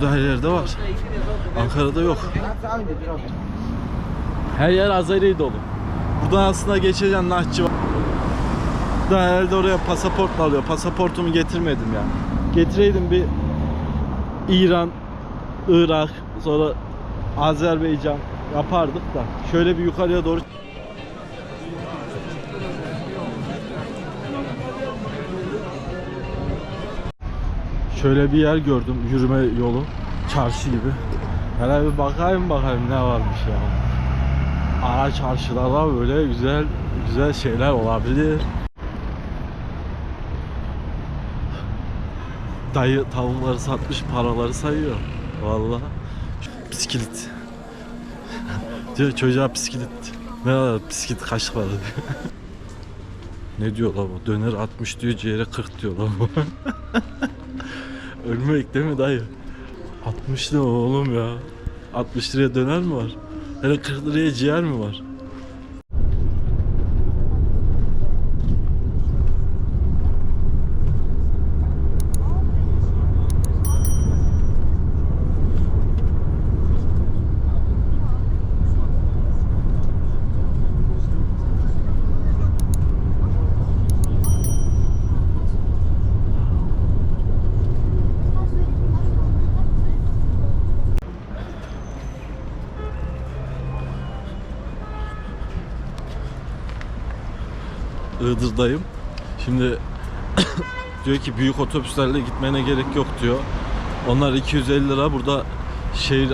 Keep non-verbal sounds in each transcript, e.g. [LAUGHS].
Burada her yerde var. Ankara'da yok. Her yer Azeri dolu. Buradan aslında geçeceğim Nahçıvan. Buradan herhalde oraya pasaport alıyor. Pasaportumu getirmedim ya. Getireydim bir İran, Irak, sonra Azerbaycan yapardık da. Şöyle bir yukarıya doğru Şöyle bir yer gördüm yürüme yolu çarşı gibi. Hele bir bakayım bakayım ne varmış ya. Ara çarşılarda böyle güzel güzel şeyler olabilir. Dayı tavukları satmış paraları sayıyor. Vallahi. Bisiklet. diyor çocuğa bisiklet. Ne kadar bisiklet kaç para [LAUGHS] ne diyor la bu? Döner 60 diyor ciğere 40 diyor la bu. [LAUGHS] Ölmek değil mi dayı? 60 lira oğlum ya. 60 liraya döner mi var? Hele 40 liraya ciğer mi var? Iğdır'dayım. Şimdi [COUGHS] diyor ki büyük otobüslerle gitmene gerek yok diyor. Onlar 250 lira burada şehir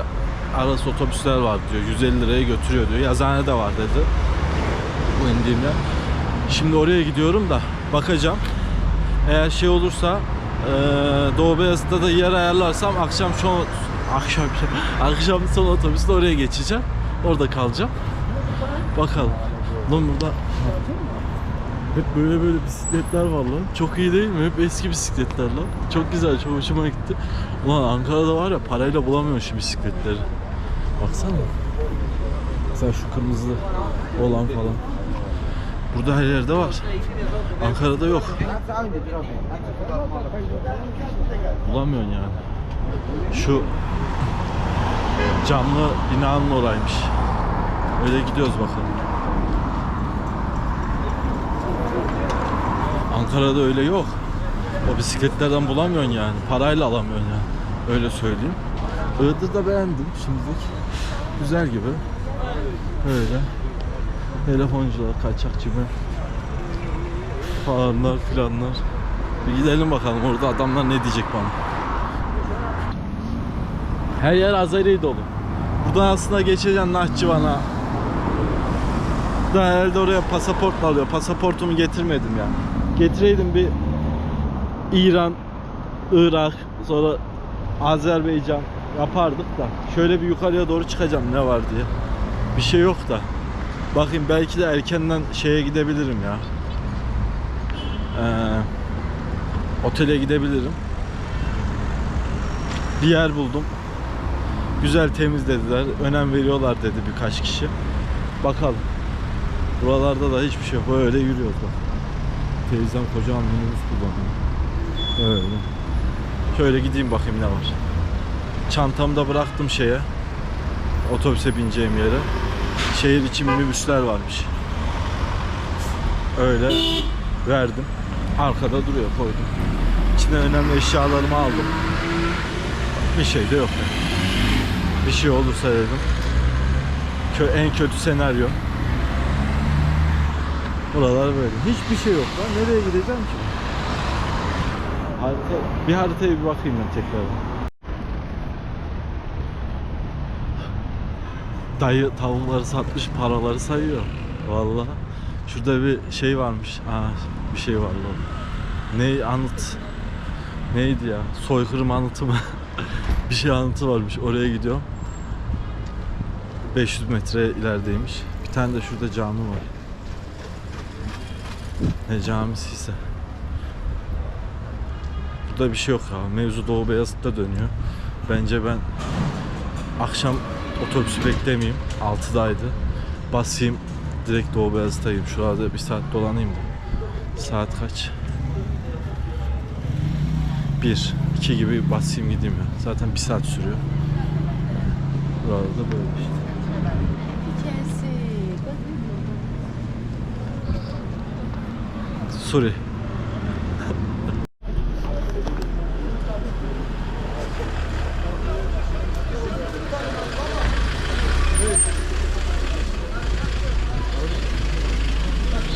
arası otobüsler var diyor. 150 liraya götürüyor diyor. Yazıhane de var dedi. Bu indiğimde. Şimdi oraya gidiyorum da bakacağım. Eğer şey olursa eee Doğu Beyazıt'ta da yer ayarlarsam akşam şu akşam [LAUGHS] akşam son otobüsle oraya geçeceğim. Orada kalacağım. Bakalım. Lan burada hep böyle böyle bisikletler var lan. Çok iyi değil mi? Hep eski bisikletler lan. Çok güzel, çok hoşuma gitti. Ulan Ankara'da var ya parayla bulamıyorsun şu bisikletleri. Baksana. Mesela şu kırmızı olan falan. Burada her yerde var. Ankara'da yok. Bulamıyorsun yani. Şu camlı binanın oraymış. Öyle gidiyoruz bakalım. Ankara'da öyle yok. O bisikletlerden bulamıyorsun yani. Parayla alamıyorsun yani. Öyle söyleyeyim. Iğdır'da beğendim şimdilik. Güzel gibi. Öyle. Telefoncular, kaçakçı mı? Falanlar filanlar. Bir gidelim bakalım orada adamlar ne diyecek bana. Her yer Azeri dolu. Buradan aslında geçeceğim Nahçıvan'a. Da herhalde oraya pasaport alıyor. Pasaportumu getirmedim ya. Getireydim bir İran, Irak, sonra Azerbaycan yapardık da. Şöyle bir yukarıya doğru çıkacağım ne var diye. Bir şey yok da. Bakayım belki de erkenden şeye gidebilirim ya. Ee, otele gidebilirim. Bir yer buldum. Güzel temizlediler. Önem veriyorlar dedi birkaç kişi. Bakalım. Buralarda da hiçbir şey yok. Böyle yürüyoruz. Teyzem kocaman minibüs kullanıyor. Öyle. Şöyle gideyim bakayım ne var. Çantamı da bıraktım şeye. Otobüse bineceğim yere. Şehir içi minibüsler varmış. Öyle verdim. Arkada duruyor koydum. İçinden önemli eşyalarımı aldım. Bir şey de yok. Bir şey olursa dedim. En kötü senaryo. Buralar böyle. Hiçbir şey yok lan. Nereye gideceğim ki? Harita, bir haritaya bir bakayım ben tekrar. Dayı tavukları satmış paraları sayıyor. Vallahi. Şurada bir şey varmış. Aa, bir şey var lan. Ne anıt? Neydi ya? Soykırım anıtı mı? [LAUGHS] bir şey anıtı varmış. Oraya gidiyorum. 500 metre ilerideymiş. Bir tane de şurada cami var. Ne camisi ise. Burada bir şey yok ya. Mevzu Doğu Beyazıt'ta dönüyor. Bence ben akşam otobüsü beklemeyeyim. 6'daydı. Basayım. Direkt Doğu Beyazıt'tayım. Şurada bir saat dolanayım da. Saat kaç? 1. 2 gibi basayım gideyim ya. Zaten bir saat sürüyor. Burada da böyle işte. Suri.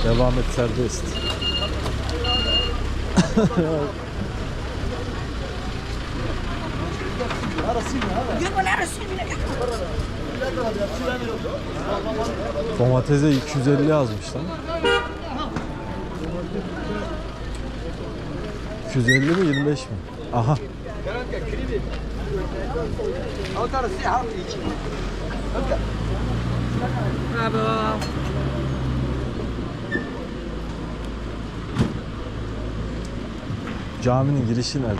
Devam et serbest. Domatese 250 yazmış lan. 250 mi 25 mi? Aha. Caminin girişi nerede?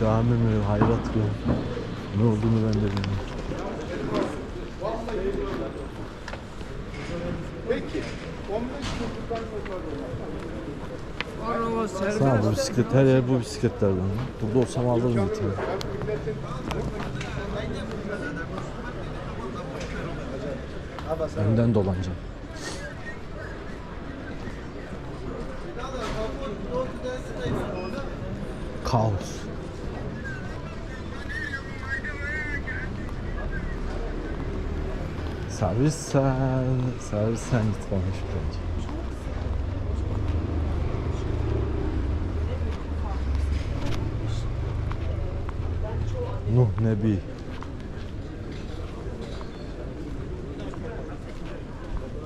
Cami mi, hayrat mı? Ne olduğunu ben de bilmiyorum. Sana bu bisiklet, her yer bu bisikletlerden. ya. Burada olsam alırım bir tane. Önden dolanacağım. Kaos. Servis sen, servis sen gitmemiş bence. Nebi.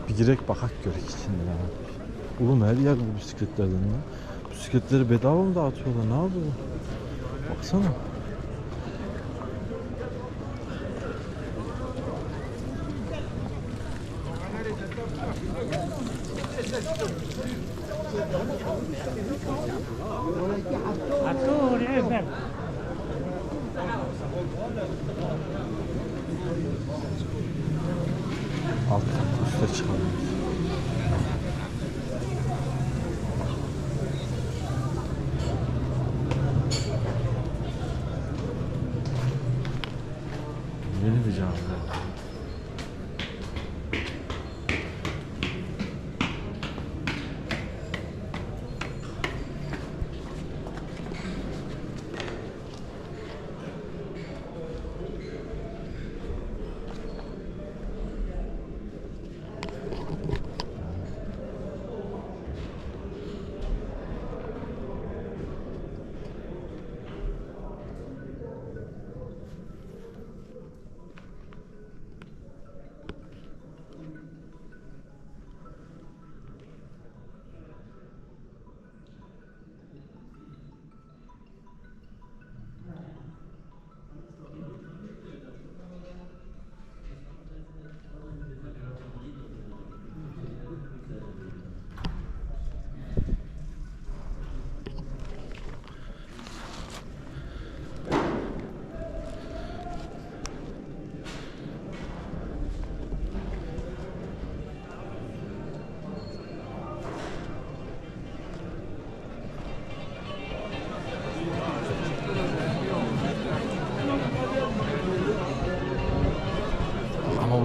Bir girek bakak görek içinde yapmış. Oğlum her yer bu bisikletlerden lan. Bisikletleri bedava mı dağıtıyorlar? Ne yapıyorlar? Baksana. Alt üstte çıkalım.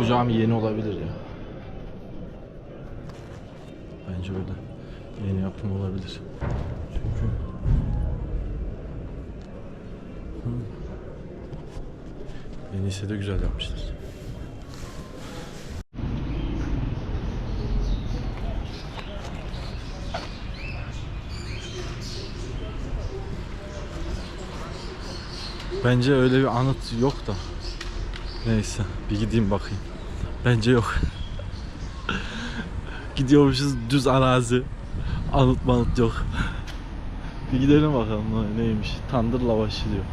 Bu cami yeni olabilir ya. Bence öyle. Yeni yapım olabilir. Çünkü. Yeni ise de güzel yapmışlar. Bence öyle bir anıt yok da. Neyse bir gideyim bakayım. Bence yok. Gidiyormuşuz düz arazi. Anıt manıt yok. bir gidelim bakalım ne- neymiş. Tandır lavaşı diyor.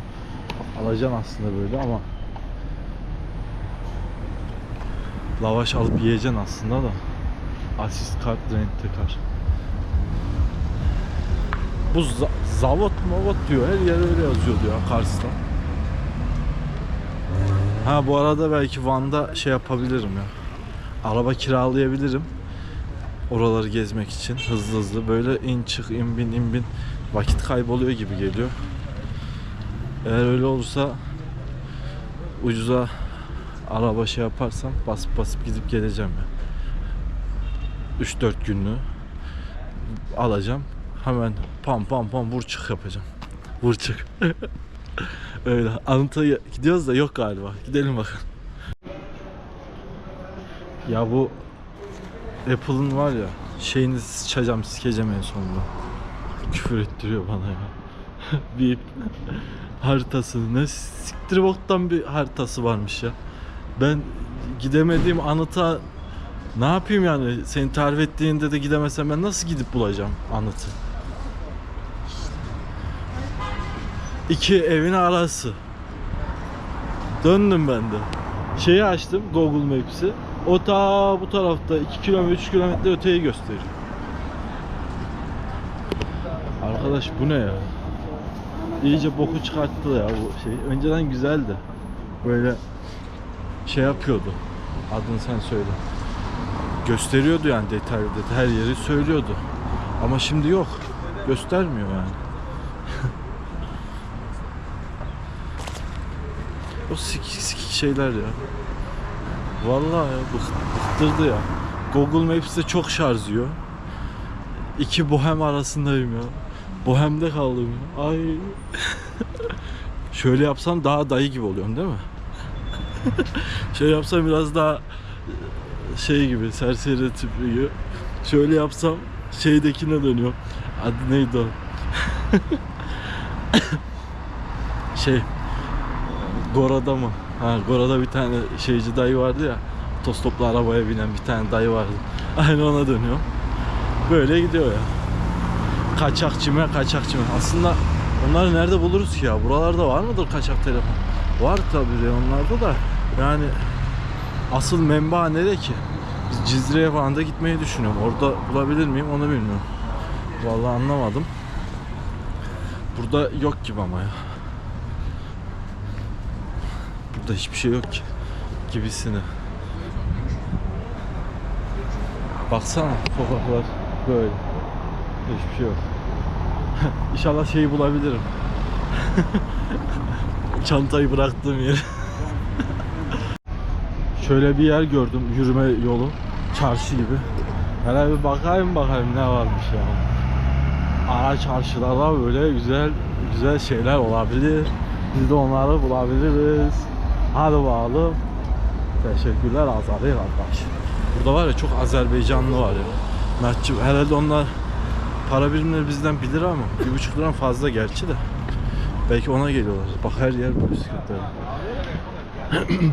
Alacaksın aslında böyle ama lavaş alıp yiyeceksin aslında da. Asist kart rent tekar. Bu za- zavot mavot diyor. Her yer öyle yazıyor diyor Kars'ta. Ha bu arada belki Van'da şey yapabilirim ya. Araba kiralayabilirim. Oraları gezmek için hızlı hızlı böyle in çık in bin in bin vakit kayboluyor gibi geliyor. Eğer öyle olursa ucuza araba şey yaparsam basıp basıp gidip geleceğim ya. 3-4 günlüğü alacağım. Hemen pam pam pam vur çık yapacağım. Vur çık. [LAUGHS] Öyle. Anıt'a gidiyoruz da yok galiba. Gidelim bakalım. Ya bu Apple'ın var ya şeyini sıçacağım sikeceğim en sonunda. Küfür ettiriyor bana ya. [LAUGHS] bir haritası ne siktir boktan bir haritası varmış ya. Ben gidemediğim anıta ne yapayım yani? Seni tarif ettiğinde de gidemesem ben nasıl gidip bulacağım anıtı? İki evin arası. Döndüm ben de. Şeyi açtım Google Maps'i. O ta bu tarafta 2 kilometre 3 kilometre öteyi gösteriyor. Arkadaş bu ne ya? İyice boku çıkarttı ya bu şey. Önceden güzeldi. Böyle şey yapıyordu. Adını sen söyle. Gösteriyordu yani detaylı detay her yeri söylüyordu. Ama şimdi yok. Göstermiyor yani. [LAUGHS] o sikik sikik şeyler ya. Vallahi ya bık- bıktırdı ya. Google Maps'te çok şarj. İki bohem arasındayım ya. Bohem'de kaldım ya. Ay. [LAUGHS] Şöyle yapsam daha dayı gibi oluyorum değil mi? [LAUGHS] Şöyle yapsam biraz daha şey gibi serseri tipi gibi. Şöyle yapsam şeydekine dönüyor. Adı neydi o? [LAUGHS] şey Gora'da mı? Ha Gora'da bir tane şeyci dayı vardı ya. Otostoplu arabaya binen bir tane dayı vardı. [LAUGHS] Aynı ona dönüyor. Böyle gidiyor ya. Kaçakçı mı? Aslında onları nerede buluruz ki ya? Buralarda var mıdır kaçak telefon? Var tabii onlarda da. Yani asıl menba nerede ki? Biz Cizre'ye falan da gitmeyi düşünüyorum. Orada bulabilir miyim onu bilmiyorum. Vallahi anlamadım. Burada yok gibi ama ya. Burada hiçbir şey yok ki. Gibisini. Baksana sokaklar böyle. Hiçbir şey yok. [LAUGHS] İnşallah şeyi bulabilirim. [LAUGHS] Çantayı bıraktığım yer. [LAUGHS] Şöyle bir yer gördüm yürüme yolu. Çarşı gibi. Hele bir bakayım bakayım ne varmış ya. Ara çarşılarda böyle güzel güzel şeyler olabilir. Biz de onları bulabiliriz. Hadi bakalım. Teşekkürler Azeri kardeş. Burada var ya çok Azerbaycanlı var ya. Mertçi herhalde onlar para birimleri bizden bilir ama bir buçuk liran fazla gerçi de. Belki ona geliyorlar. Bak her yer bu bisikletler. [CLEARS THROAT]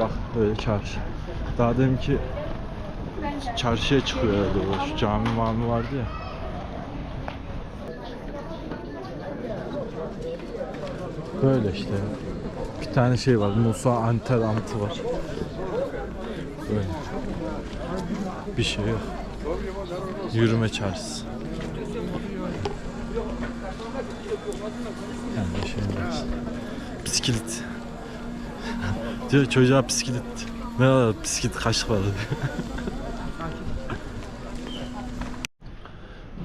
Bak böyle çarşı. Daha demin ki çarşıya çıkıyor herhalde bu. Şu cami mami vardı ya. Böyle işte ya. Tane şey var. Musa Anter antı var. Böyle. Bir şey yok. Yürüme çarşısı. Yani şey var. Bisiklet. [LAUGHS] Diyor çocuğa bisiklet. Ne var bisiklet para diyor.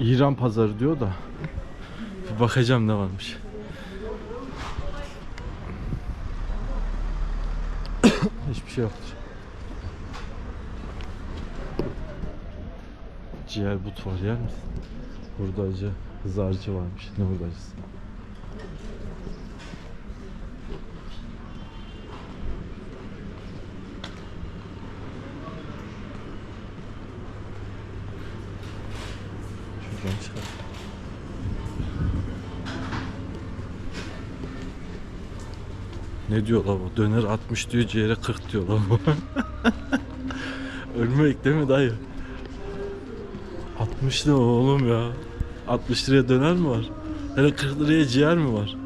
[LAUGHS] İran pazarı diyor da. Bakacağım ne varmış. Hiçbir şey yoktur. Ciğer but var yer misin? Hurdacı, hızarcı varmış. Ne hurdacısı? Ne diyor la bu? Döner 60 diyor, ciğere 40 diyor la bu. [LAUGHS] Ölmek değil mi dayı? 60 ne oğlum ya? 60 liraya döner mi var? Hele 40 liraya ciğer mi var?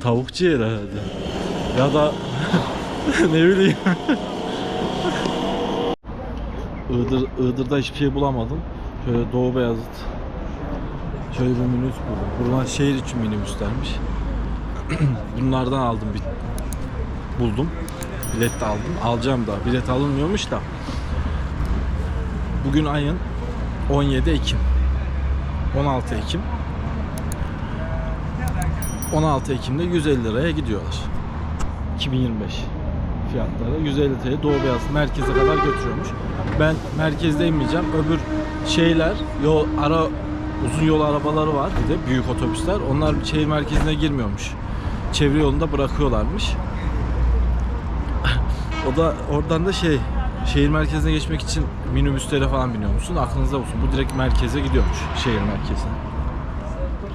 Tavuk ciğer herhalde. Ya da [LAUGHS] ne bileyim. Iğdır, Iğdır'da hiçbir şey bulamadım. Şöyle Doğu Beyazıt. Şöyle bir minibüs buldum. Bunlar şehir için minibüslermiş. [CLEARS THROAT] Bunlardan aldım bir buldum. Bilet de aldım. Alacağım da. Bilet alınmıyormuş da. Bugün ayın 17 Ekim. 16 Ekim. 16 Ekim'de 150 liraya gidiyorlar. 2025 fiyatları 150 TL Doğu Beyaz merkeze kadar götürüyormuş. Ben merkezde inmeyeceğim. Öbür şeyler yol ara uzun yol arabaları var bir de büyük otobüsler. Onlar şehir merkezine girmiyormuş. Çevre yolunda bırakıyorlarmış. O da oradan da şey şehir merkezine geçmek için minibüslere falan biniyor musun? Aklınızda olsun. Bu direkt merkeze gidiyormuş şehir merkezine.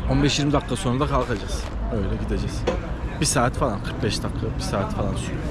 15-20 dakika sonra da kalkacağız. Öyle gideceğiz. Bir saat falan 45 dakika bir saat falan sürüyor.